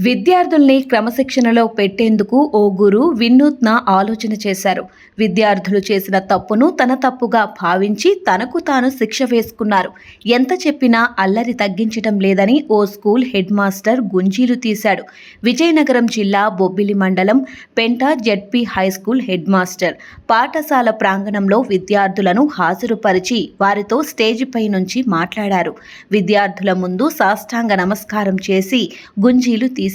విద్యార్థుల్ని క్రమశిక్షణలో పెట్టేందుకు ఓ గురు వినూత్న ఆలోచన చేశారు. విద్యార్థులు చేసిన తప్పును తన తప్పుగా భావించి తనకు తాను శిక్ష వేసుకున్నారు. ఎంత చెప్పినా అల్లరి తగ్గించటం లేదని ఓ స్కూల్ హెడ్ మాస్టర్ గుంజీలు తీశాడు. విజయనగరం జిల్లా బొబ్బిలి మండలం Penta ZP high school head master పాఠశాల ప్రాంగణంలో విద్యార్థులను హాజరుపరిచి వారితో స్టేజిపై నుంచి మాట్లాడారు. విద్యార్థుల ముందు సాష్టాంగ నమస్కారం చేసి గుంజీలు తీశారు.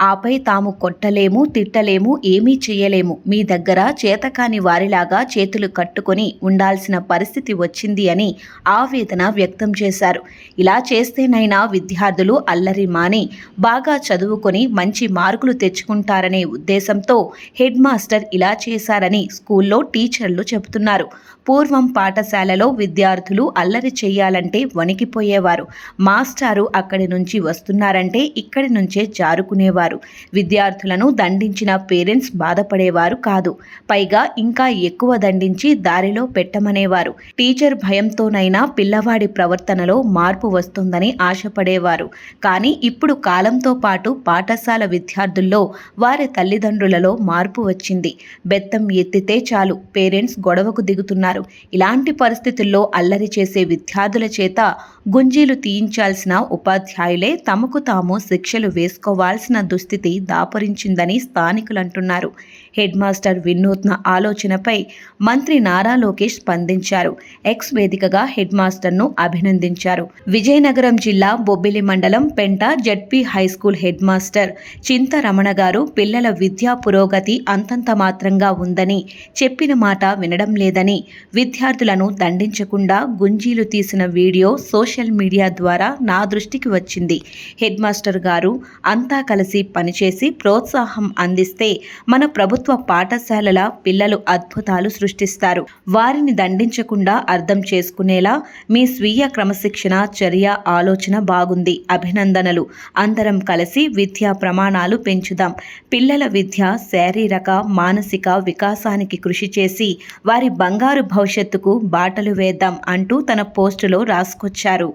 ఆపై తాము కొట్టలేము తిట్టలేము ఏమీ చేయలేము. మీ దగ్గర చేతకాని వారిలాగా చేతులు కట్టుకొని ఉండాల్సిన పరిస్థితి వచ్చింది అని ఆవేదన వ్యక్తం చేశారు. ఇలా చేస్తేనైనా విద్యార్థులు అల్లరి మాని బాగా చదువుకొని మంచి మార్కులు తెచ్చుకుంటారనే ఉద్దేశంతో హెడ్ మాస్టర్ ఇలా చేశారని స్కూల్లో టీచర్లు చెబుతున్నారు. పూర్వం పాఠశాలలో విద్యార్థులు అల్లరి చేయాలంటే వణికిపోయేవారు. మాస్టారు అక్కడి నుంచి వస్తున్నారంటే ఇక్కడి నుంచే జారుకునేవారు విద్యార్థులను దండించిన పేరెంట్స్ బాధపడేవారు కాదు. పైగా ఇంకా ఎక్కువ దండించి దారిలో పెట్టమనేవారు. టీచర్ భయంతోనైనా పిల్లవాడి ప్రవర్తనలో మార్పు వస్తుందని ఆశపడేవారు. కానీ ఇప్పుడు కాలంతో పాటు పాఠశాల విద్యార్థుల్లో వారి తల్లిదండ్రులలో మార్పు వచ్చింది. బెత్తం ఎత్తితే చాలు పేరెంట్స్ గొడవకు దిగుతున్నారు. ఇలాంటి పరిస్థితుల్లో అల్లరి చేసే విద్యార్థుల చేత గుంజీలు తీయించాల్సిన ఉపాధ్యాయులే తమకు తాము శిక్షలు ఇవ్వాల్సిన దుస్థితి దాపరించిందని స్థానికులు అంటున్నారు హెడ్ మాస్టర్ వినూత్న ఆలోచనపై మంత్రి నారా లోకేష్ స్పందించారు. ఎక్స్ వేదికగా హెడ్ మాస్టర్ను అభినందించారు. విజయనగరం జిల్లా బొబ్బిలి మండలం Penta ZP high school head master Chinta Ramana garu పిల్లల విద్యా పురోగతి అంతంత మాత్రంగా ఉందని చెప్పిన మాట వినడం లేదని విద్యార్థులను దండించకుండా గుంజీలు తీసిన వీడియో సోషల్ మీడియా ద్వారా నా దృష్టికి వచ్చింది. హెడ్ మాస్టర్ గారు అంతా కలిసి పనిచేసి ప్రోత్సాహం అందిస్తే మన ప్రభుత్వ పాఠశాలల పిల్లలు అద్భుతాలు సృష్టిస్తారు. వారిని దండించకుండా అర్థం చేసుకునేలా మీ స్వీయ క్రమశిక్షణ చర్య ఆలోచన బాగుంది. అభినందనలు. అందరం కలిసి విద్యా ప్రమాణాలు పెంచుదాం. పిల్లల విద్య శారీరక మానసిక వికాసానికి కృషి చేసి వారి బంగారు భవిష్యత్తుకు బాటలు వేద్దాం అంటూ తన పోస్టులో రాసుకొచ్చారు.